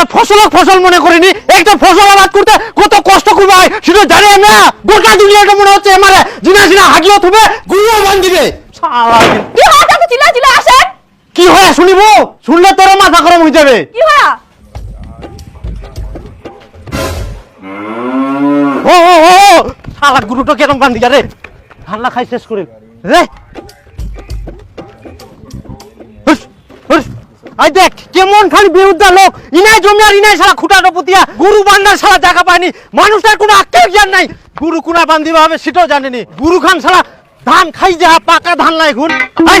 আমরা ফসল ফসল মনে করিনি একটা ফসল আবাদ করতে কত কষ্ট করবে হয় সেটা জানি না গোটা দুনিয়াটা মনে হচ্ছে আমার জিনা জিনা হাগিও থুবে গুড়িও বান দিবে কি হয় এত চিল্লা চিল্লা আসেন কি হয় শুনিব শুনলে তোর মাথা গরম হয়ে যাবে কি হয় ও ও ও শালা গুরুটো কেরম বান দিয়া রে ঠান্ডা খাই শেষ করে রে আই দেখ কেমন খালি বিরুদ্ধা লোক। ইনাই জমি আর ইনাই সারা খুঁটাটো পুতিয়া গুরু বান্ধার সারা জায়গা পায়নি। মানুষটার কোনো আক্কেল জ্ঞান নাই। গুরু কুনা বান্ধিবা হবে সেটাও জানেনি। গুরু খান সারা ধান খাই যা পাকা ধান লাই গুণ আই!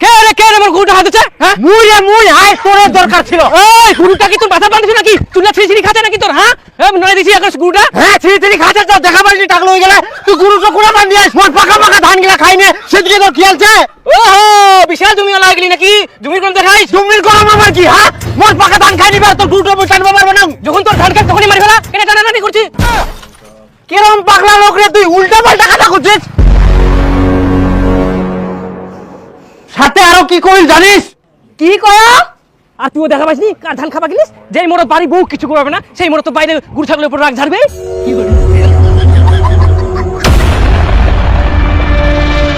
কে রে কে রে আমার গুরুটা হাতেছে হ্যাঁ? মুই রে মুই আই তোর দরকার ছিল। এই গুরুটা কি তোর মাথা বাঁধছে নাকি? তুই না ছিড়ি খাচ্ছে নাকি তোর হ্যাঁ? নয় দিছি হ্যাঁ ছিড়ি ছিড়ি খাচ্ছে তো দেখা পাইনি টাকলো হয়ে গেলে। তুই গুরুটা কোনা বান্ধি আইস মোর পাকা পাকা ধান গিলা খাই নে সেদিকে তোর কি ওহো বিশাল জমি নাকি? জমির কোন দেখাই জমির কোন আমার কি হ্যাঁ? পাকা ধান খাই নিবে তোর গুরুটা বই টানবা পারবে যখন তোর ধান খাই তখনই মারি ফেলা। কেন টানাটানি করছিস? কিরম পাগলা লোক রে তুই উল্টা পাল্টা কথা করছিস সাথে আরও কি করিস জানিস? কি কয়? আর তুইও দেখা পাইসনি কার ধান খাবা গেলিস? যেই মোড়ত বাড়ি বউ কিছু করবে না সেই মোড়ত তো বাইরে গুড় ছাগলের উপর রাগ ঝাড়বে।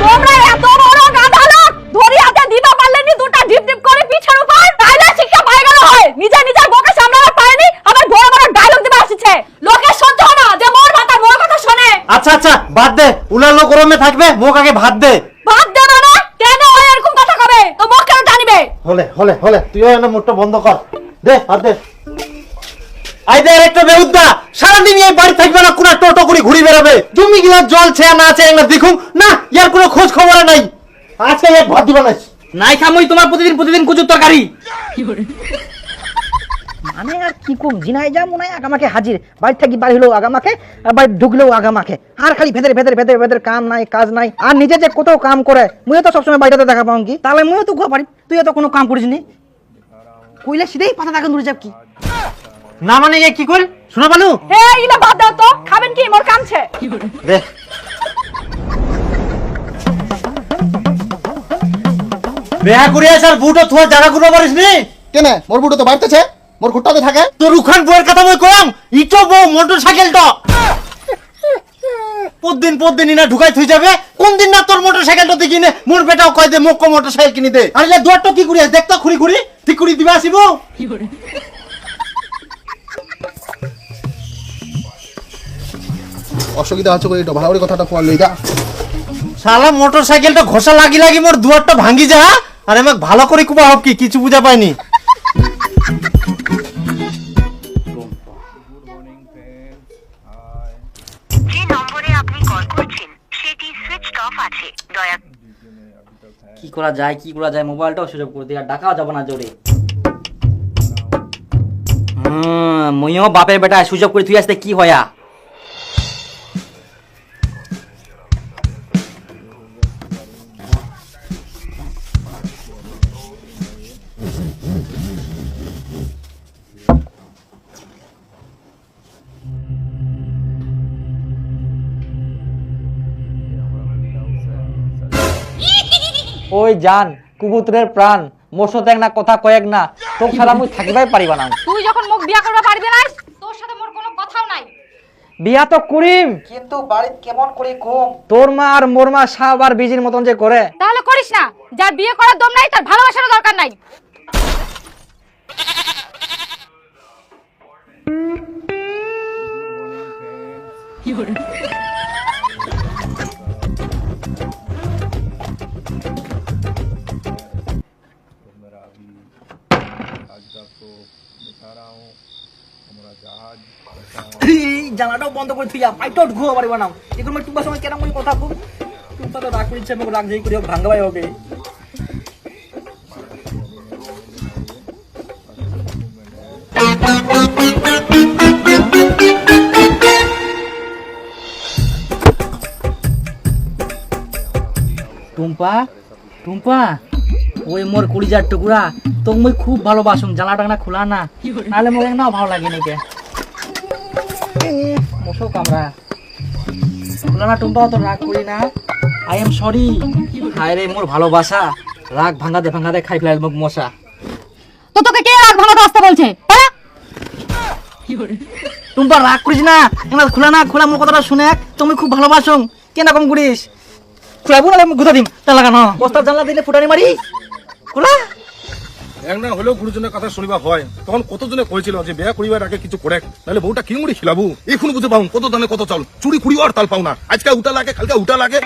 তোমরা এত বড় গাধা লোক ধরি হাতে দিবা পারলেনি দুটা ডিপ ডিপ করে পিছের উপর। তাইলে শিক্ষা পাই গেল হয় নিজে নিজের বকে সামলাতে পারেনি আবার বড় বড় ডায়লগ দিবা আসছে। লোকে সহ্য হয় না যে মোর মাথা মোর কথা শোনে। আচ্ছা আচ্ছা বাদ দে উলালো গরমে থাকবে মোক আগে ভাত দে ভাত দেবে না কেন হয় এরকম কথা কবে তো মুখ কেন টানিবে হলে হলে হলে তুই এনে মুখটা বন্ধ কর। দে ভাত দে। আই দে একটা বেউদ্দা। সারাদিন এই বাড়ি থাকবে না কোনো টোটো করে ঘুরি বেড়াবে। জমি গিলা জল ছে না আছে না দেখুম না ইয়ার কোনো খোঁজ খবর নাই। আজকে এক ভাত দিবা না নাই খামই তোমার প্রতিদিন প্রতিদিন কুচুর তরকারি। মানে আর কি কম? জিনাই যা মনে হয় আগামাকে হাজির। বাড়ি থাকি বাড়ি হলেও আগামাকে আর বাড়ি ঢুকলেও আগামাকে। আর খালি ভেতরে ভেতরে ভেতরে ভেতরে কাম নাই কাজ নাই। আর নিজে যে কত কাম করে মুইও তো সবসময় বাড়িতে দেখা পাও কি? তাহলে মুইও তো ঘুয়া পারি। তুই তো কোনো কাম করিস নি? কইলে সিধেই পাতা দেখা দূরে যাব কি? না মানে এ কি কর শোনা পালু? এ ইলা ভাত দাও তো। খাবেন কি? মোর কামছে দে। বেহা করে আসার বুটো থোয়া জায়গা গুলো পারিস নি? কেনে? মোর বুড়ো তো বাড়তেছে। মোর খুঁটাতে থাকে। তোর উখান বইয়ের কথা মই কম? ইটো বউ মোটর সাইকেলটা পরদিন পরদিন ইনা ঢুকাই থই যাবে। কোন দিন না তোর মোটর সাইকেলটা দেখি নে? মোর বেটাও কয় দে মোক মোটর সাইকেল কিনি দে। আরে দুয়ারটা কি করি দেখ তো খুরি খুরি ঠিক করি দিবা আসিব? অসুবিধা হচ্ছে করে এটা ভালো করে কথাটা কোয়া লইদা শালা মোটর সাইকেলটা ঘষা লাগি লাগি মোর দুয়ারটা ভাঙ্গি যা আর আমাক ভালো করে কুবা হব কি? কিছু বুঝা পাইনি। আছে দয়া। কি করা যায়, কি করা যায়? মোবাইলটাও সুযোগ করে দিয়ে ডাকাও যাব না জোরে। মুইও বাপের বেটা সুযোগ করে তুই আসতে কি হয়া ওই জান কুবুতরের প্রাণ মোর সাথে না কথা কয়েক না তোর ছাড়া মুই থাকিবাই পারিবা না। তুই যখন মুখ বিয়া করবে পারবি না তোর সাথে মোর কোনো কথাও নাই। বিয়া তো করিম। কিন্তু বাড়িতে কেমন করে ঘুম তোর মা আর মোর মা সাব আর বিজির মতন যে করে। তাহলে করিস না যার বিয়ে করার দম নাই তার ভালোবাসারও দরকার নাই। জানাটাও বন্ধ করে থুইয়া পাইটাও ঘুয়া পারিবা না এখন মই টুবা সময় কেন মই কথা কম টুবা তো রাগ করিছে মোক রাগ যাই করি হোক হবে। টুম্পা টুম্পা। ওই মোর কুড়িজার টুকুরা তো মুই খুব ভালোবাসুম জানা টানা খোলা না। নাহলে মোর না ভালো লাগে নাকি মশো কামরা খোলা না টুম্পা তো রাগ করি না। I am sorry. হায় রে মোর ভালোবাসা। রাগ ভাঙাতে ভাঙাতে খাই মোক মশা। তোকে কে রাগ ভাঙাতে আসতে বলছে? হ্যাঁ? টুম্পা রাগ করিস না। এবার খোলা না খোলা মোর কথাটা শুনে তুমি খুব ভালোবাসো কেন কম করিস। খোলাবো না দিম। তা লাগানো বস্তার জানলা দিলে ফুটানি মারি হলেও গুরুজনের কথা শুনিবা হয় তখন কতজনে কইছিল যে বিয়া করিবার আগে কিছু করে নাহলে বউটা কি মুড়ি খিলাবু। এখন বুঝে পাও কত দানে কত চাল। চুরি কুড়ি আর তাল পাও না। আজকে উটা লাগে কালকে উটা লাগে।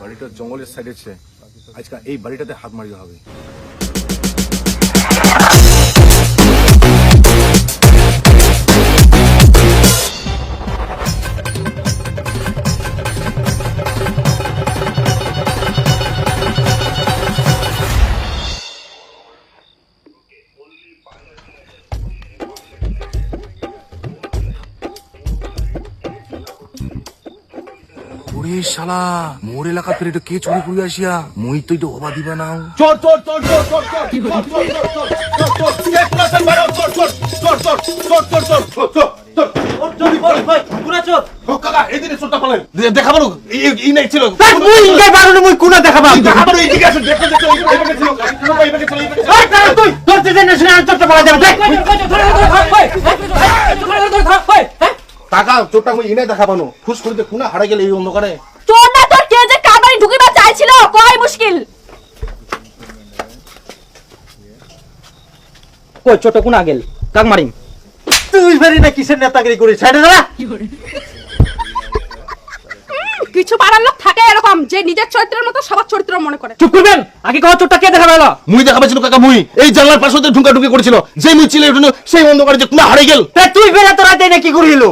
বাড়িটা জঙ্গলের সাইডে আছে আজকে এই বাড়িটাতে হাত মারিতে হবে। ওরে শালা মোর এলাকা ফের কে চুরি করি আসিয়া মুই তো এটা দিবা চোর চোর চোর চোর চোর চোর দেখাবো কোনা দেখাবা টাকা চোরটা মুই ইনে দেখাবানো। ফুস করিতে খুনা হারা গেলে এই অন্ধকারে। তোর না তোর কে যে কাবাড়ি ঢুকিবা চাইছিল? কয় মুশকিল? কই ছোট কোনা গেল কাক মারিম? তুই ফেরি না কিসের নেতাগিরি করিস? সাইডে দাঁড়া। কিছু পাড়ার লোক থাকে এরকম যে নিজের চরিত্রের মতো সবার চরিত্র মনে করে। চুপ করবেন? আগে কহ চোরটা কে দেখাবে এলো? মুই দেখা পাইছিল কাকা মুই। এই জানলার পাশে দিয়ে ঢুকা ঢুকি করেছিল। যে মুই চিলে উঠল সেই অন্ধকারে যে খুনা হারিয়ে গেল। তুই ফেরা তোর রাতে না কি করিল?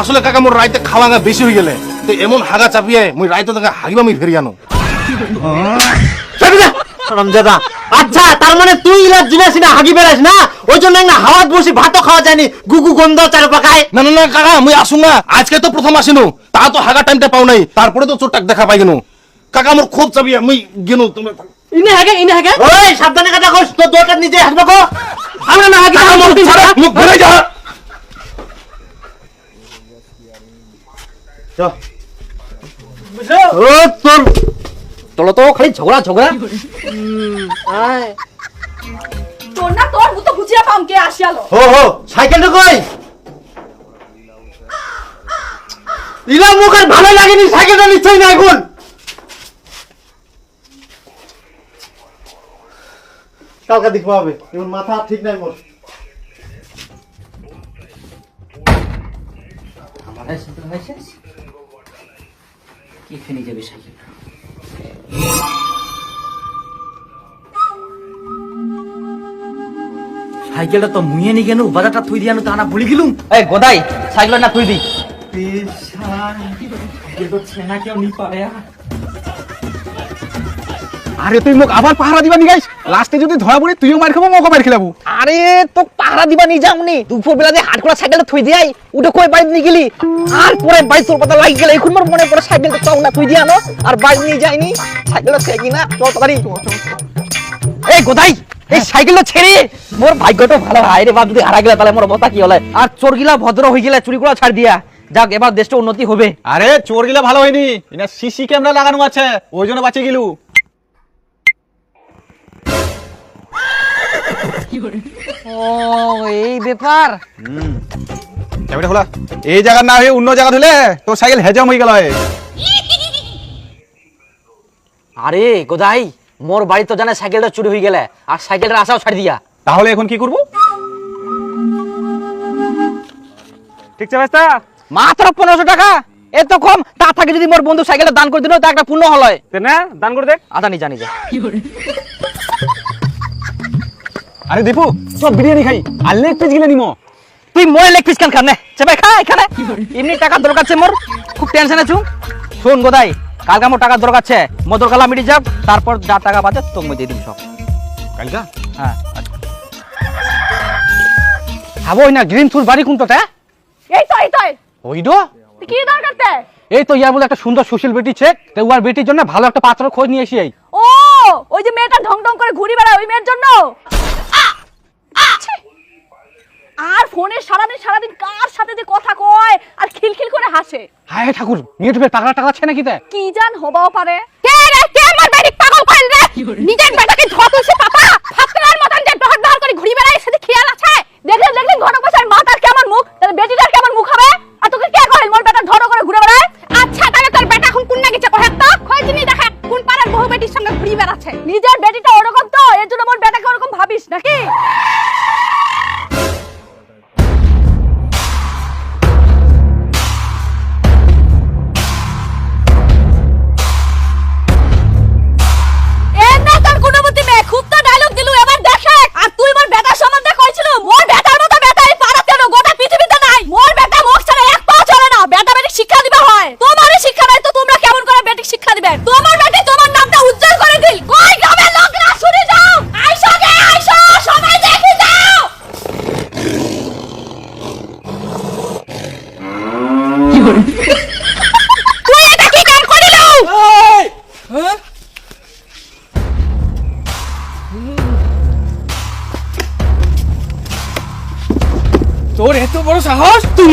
আসলে কাকা মোর রাইতে খাওয়াঙ্গা বেশি হয়ে গেলে। তো এমন হাগা চাপিয়ে মুই রাইতে দেখা হাগিবা মুই ফেরি আনো রমজাদা আচ্ছা তার মানে তুই ইলাজ জিনিস না হাগি বেড়াস না? ওই জন্য না হাওয়াত বসি ভাতও খাওয়া যায়নি গুগু গন্ধ চার পাকায় না না না কাকা মুই আসুন না। আজকে তো প্রথম আসিনু। তা তো হাগা টাইমটা পাও নাই। তারপরে তো চোরটাক দেখা পাই গেনু। কাকা মোর খুব চাপিয়ে মুই গেনু তুমি ইনে হাগে ইনে হাগে। ওই সাবধানে কথা কইস তোর দরকার নিজে হাসবে কো। আমরা না হাগি কাকা মোর তুই ছাড়া মুখ ভরে যা। তোর চলো তো খালি ঝগড়া ঝগড়া তোর না তোর মতো গুছিয়ে পাম কে আসিয়ালো। হো হো সাইকেলটা কই ইলা মুখ আর ভালো লাগেনি সাইকেলটা নিশ্চয়ই না এখন। কালকে দেখব হবে এখন মাথা ঠিক নাই মোর। এখানে যাবে সাইকেল সাইকেলটা তো মুইয়ে নি কেন? বাজারটা থুই দিয়ানো তা না ভুলি গেলুম। এই গোদাই সাইকেল না তুই দি। আরে তুই মোক আবার পাহারা দিবা নি গাইস লাস্টে যদি ধরা পড়ি তুইও মার খাব মোকে মার খেলাবো। আরে তো পাহারা দিবা নি যামনি। দুপুর বেলা দিয়ে হাট করা সাইকেলটা থুই দিয়াই উঠে কই বাইরে নিয়ে গেলি? আর পরে বাইক তোর কথা লাগি গেল, এখন মোর মনে পড়ে সাইকেলটা চাও না তুই দিয়ানো আর বাইক নিয়ে যাইনি, সাইকেলটা থেকে না, চল তাড়াতাড়ি। এই গোদাই, এই সাইকেলটা ছেড়ে। মোর ভাগ্যটা ভালো, হয় রে বাপ, যদি হারা গেলে তাহলে মোর অবস্থা কি হলে? আর চোর গিলা ভদ্র হয়ে গেলে চুরি করা ছাড় দিয়া। যাক, এবার দেশটা উন্নতি হবে। আরে চোর গিলা ভালো হয়নি। এটা সিসি ক্যামেরা লাগানো আছে, ওই জন্য বাঁচিয়ে গেলু। ও এই ব্যাপার। চাবিটা খোলা এই জায়গা না হয়ে অন্য জায়গা ধুলে তোর সাইকেল হেজম হয়ে গেল হয় আরে গোদাই মোর বাড়ি তো জানে সাইকেলটা চুরি হয়ে গেলে আর আশাও ছাড় দিয়া। তাহলে এখন কি করব? ঠিক আছে ভাইস্তা মাত্র পনেরোশো টাকা? এত কম? তা থাকে যদি মোর বন্ধু সাইকেলটা দান করে দিল তা একটা পূর্ণ হলয় না দান করে দেখ আদা নি জানি যা। আরে দীপু চল বিরিয়ানি খাই। আর লেগ পিস গিলে নিমো। তুই মোর লেগ পিস খান খানে চেপে খা এখানে। এমনি টাকা দরকার আছে মোর। খুব টেনশন আছু শোন গোদাই কালকে মোর টাকা দরকার আছে মোর দরকার মিটি যাক তারপর যা টাকা বাজে তোকে মই দিয়ে দিম সব। কালকা? হ্যাঁ খাব না গ্রিন ফুল বাড়ি কোনটাতে এই তো এই তো ওই তুই কি দরকার তে? এই তো ইয়ার বলে একটা সুন্দর সুশীল বেটি ছেক তো উয়ার বেটির জন্য ভালো একটা পাত্র খোঁজ নিয়ে এসি এই ও ওই যে মেয়েটা ঢং ঢং করে ঘুরি বেড়ায় ওই মেয়ের জন্য ছি! আর ফোনে সারাদিন সারাদিন কার সাথে যে কথা কয় আর খিলখিল করে হাসে। হায় ঠাকুর ইউটিউবে পাগলা টাগলা আছে নাকি তে? কি জান হবাও পারে? কে রে কে আমার বাড়ি পাগল কইল রে? নিজের বেটাকে ধতুলছে পাপা? ফাতরার মতন যে ডহর ডহর করে ঘুরি বেড়ায় সেটা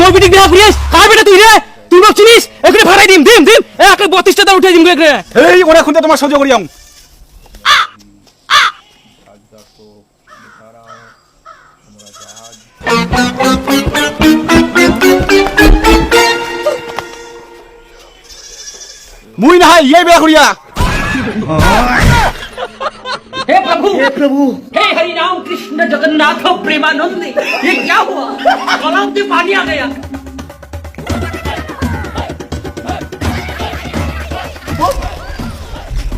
সাহস তুই মোর বিটি বিয়া করিস কার বেটা তুই রে? তুই মোক চিনিস? এখানে ভাড়াই দিম দিম দিম। এ আকে 32 টাকা উঠে দিম এখানে। এই ওরা খুঁজে তোমার সহ্য করিয়াম মুই না হয় ইয়ে বিয়া করিয়া हे प्रभु हे प्रभु हे हरि राम कृष्ण जगन्नाथ प्रेमानंद ये क्या हुआ गलाव में पानी आ गया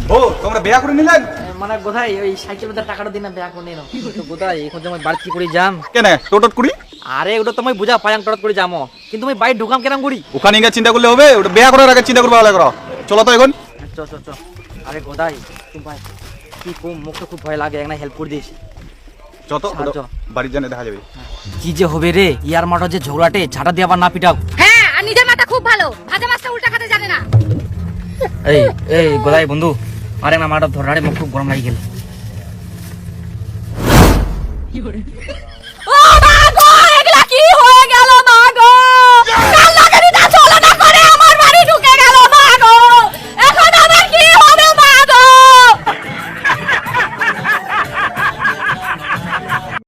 ও তোমরা বিয়া করে নিলেন মানে কোথায় ওই সাইকেল বেতার টাকাটা দিন না ব্যাগ করে নাও তো কোথায় এখন যে আমি বাড়ি করে যাম কেন টোটট করি আরে ওটা তুমি বুঝা পায়াং টরত করে যামো কিন্তু আমি বাইরে ঢুকাম কেরাম করি ওখানে গিয়ে চিন্তা করলে হবে ওটা বিয়া করার আগে চিন্তা করবে আলাদা করো চলো তো এখন চ চ চ আরে গোদাই তুমি ভাই কি কম মুখ খুব ভয় লাগে একটা হেল্প করে দিস যত সাহায্য। জানে দেখা যাবে। কি যে হবে রে ইয়ার মাঠে যে ঝগড়াটে ঝাঁটা দিয়ে আবার না পিটাও। হ্যাঁ আর নিজের মাথা খুব ভালো। ভাজা মাছটা উল্টা খেতে জানে না। এই এই গোদাই বন্ধু আরে না মাঠা ধরাড়ে মুখ খুব গরম লাগি গেল।